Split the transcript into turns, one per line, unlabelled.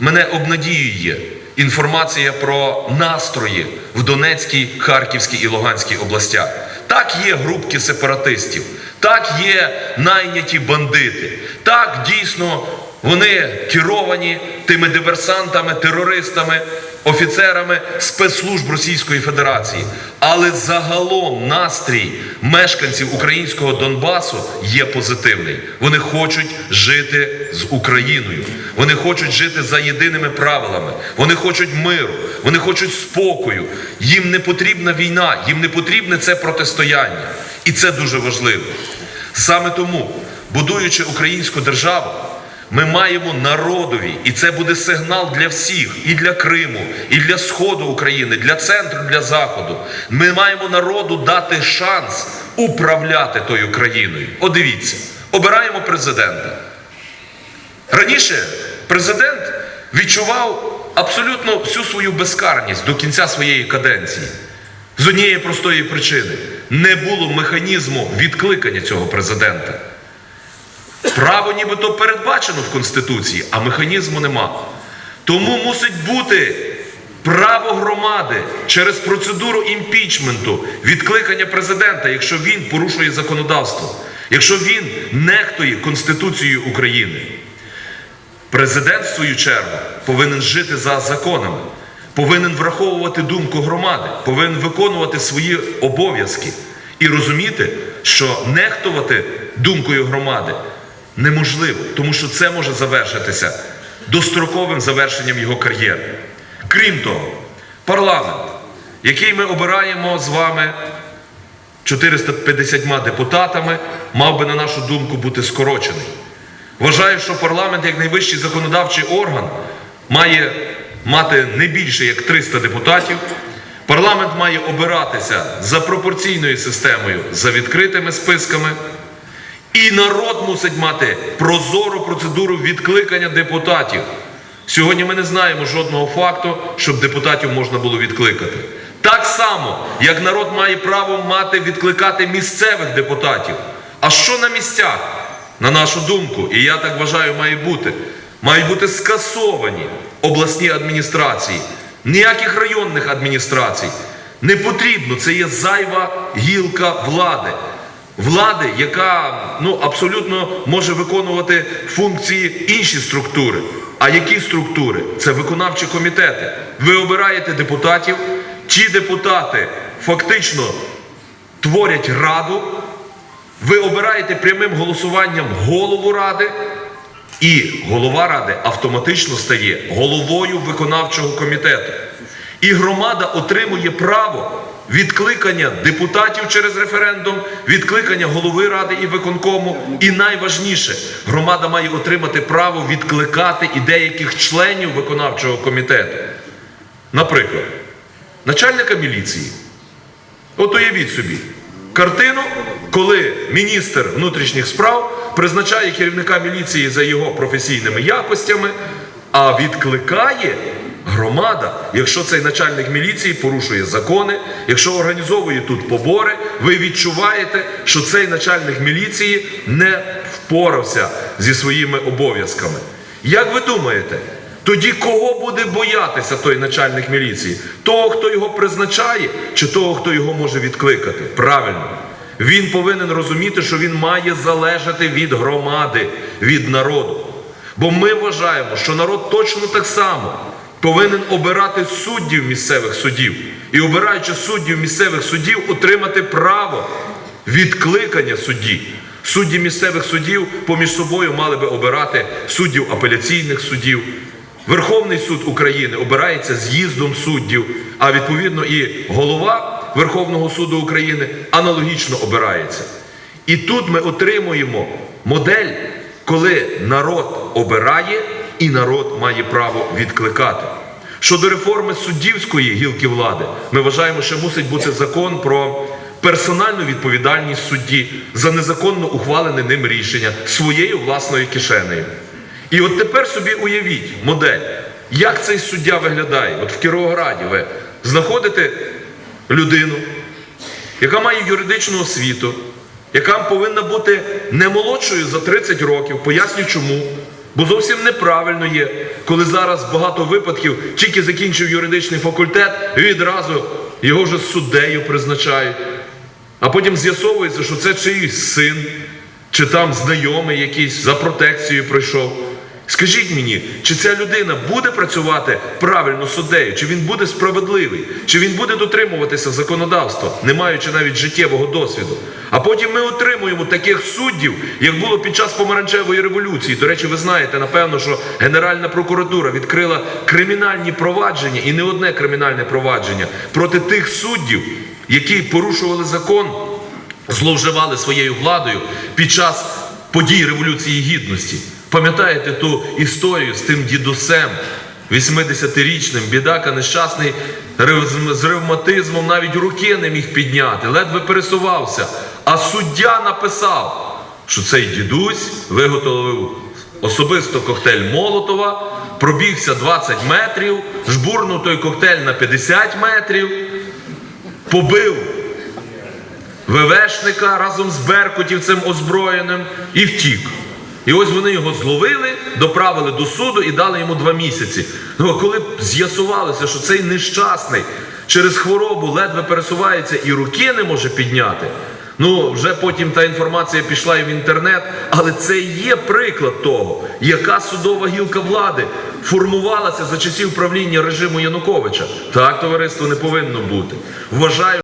мене обнадіює інформація про настрої в Донецькій, Харківській і Луганській областях. Так є групки сепаратистів, так є найняті бандити, так дійсно вони керовані тими диверсантами, терористами, офіцерами спецслужб Російської Федерації. Але загалом настрій мешканців українського Донбасу є позитивний. Вони хочуть жити з Україною. Вони хочуть жити за єдиними правилами. Вони хочуть миру, вони хочуть спокою. Їм не потрібна війна, їм не потрібне це протистояння. І це дуже важливо. Саме тому, будуючи українську державу, ми маємо народові, і це буде сигнал для всіх, і для Криму, і для Сходу України, для центру, для Заходу. Ми маємо народу дати шанс управляти тою країною. От дивіться, обираємо президента. Раніше президент відчував абсолютно всю свою безкарність до кінця своєї каденції. З однієї простої причини не було механізму відкликання цього президента. Право нібито передбачено в Конституції, а механізму нема. Тому мусить бути право громади через процедуру імпічменту, відкликання президента, якщо він порушує законодавство, якщо він нехтує Конституцією України. Президент, в свою чергу, повинен жити за законами, повинен враховувати думку громади, повинен виконувати свої обов'язки і розуміти, що нехтувати думкою громади неможливо, тому що це може завершитися достроковим завершенням його кар'єри. Крім того, парламент, який ми обираємо з вами 450 депутатами, мав би, на нашу думку, бути скорочений. Вважаю, що парламент, як найвищий законодавчий орган, має мати не більше як 300 депутатів. Парламент має обиратися за пропорційною системою, за відкритими списками. І народ мусить мати прозору процедуру відкликання депутатів. Сьогодні ми не знаємо жодного факту, щоб депутатів можна було відкликати. Так само, як народ має право мати відкликати місцевих депутатів. А що на місцях? На нашу думку, і я так вважаю, має бути. Мають бути скасовані обласні адміністрації, ніяких районних адміністрацій. Не потрібно, це є зайва гілка влади. Влади, яка ну, абсолютно може виконувати функції інші структури. А які структури? Це виконавчі комітети. Ви обираєте депутатів, ті депутати фактично творять раду, ви обираєте прямим голосуванням голову ради, і голова ради автоматично стає головою виконавчого комітету. І громада отримує право відкликання депутатів через референдум, відкликання голови ради і виконкому. І найважніше, громада має отримати право відкликати і деяких членів виконавчого комітету. Наприклад, начальника міліції. От уявіть собі картину, коли міністр внутрішніх справ призначає керівника міліції за його професійними якостями, а відкликає громада, якщо цей начальник міліції порушує закони, якщо організовує тут побори, ви відчуваєте, що цей начальник міліції не впорався зі своїми обов'язками. Як ви думаєте? Тоді кого буде боятися той начальник міліції? Того, хто його призначає, чи того, хто його може відкликати? Правильно. Він повинен розуміти, що він має залежати від громади, від народу. Бо ми вважаємо, що народ точно так само повинен обирати суддів місцевих судів. І обираючи суддів місцевих судів, отримати право відкликання судді. Судді місцевих судів поміж собою мали би обирати суддів апеляційних судів. Верховний суд України обирається з'їздом суддів, а відповідно і голова Верховного суду України аналогічно обирається. І тут ми отримуємо модель, коли народ обирає і народ має право відкликати. Щодо реформи суддівської гілки влади, ми вважаємо, що мусить бути закон про персональну відповідальність судді за незаконно ухвалене ним рішення своєю власною кишенею. І от тепер собі уявіть модель, як цей суддя виглядає. От в Кіровограді ви знаходите людину, яка має юридичну освіту, яка повинна бути не молодшою за 30 років, поясню чому. Бо зовсім неправильно є, коли зараз багато випадків тільки закінчив юридичний факультет, і відразу його вже суддею призначають. А потім з'ясовується, що це чиїсь син, чи там знайомий якийсь за протекцією пройшов. Скажіть мені, чи ця людина буде працювати правильно суддею, чи він буде справедливий, чи він буде дотримуватися законодавства, не маючи навіть життєвого досвіду. А потім ми отримуємо таких суддів, як було під час помаранчевої революції. До речі, ви знаєте, напевно, що Генеральна прокуратура відкрила кримінальні провадження і не одне кримінальне провадження проти тих суддів, які порушували закон зловживали своєю владою під час подій Революції Гідності. Пам'ятаєте ту історію з тим дідусем, 80-річним, бідака нещасний з ревматизмом навіть руки не міг підняти, ледве пересувався. А суддя написав, що цей дідусь виготовив особисто коктейль Молотова, пробігся 20 метрів, жбурнув той коктейль на 50 метрів, побив ВВшника разом з Беркутівцем озброєним і втік. І ось вони його зловили, доправили до суду і дали йому два місяці. Ну а коли з'ясувалося, що цей нещасний через хворобу ледве пересувається і руки не може підняти. Ну, вже потім та інформація пішла і в інтернет, але це є приклад того, яка судова гілка влади формувалася за часів правління режиму Януковича. Так, товариство не повинно бути. Вважаю.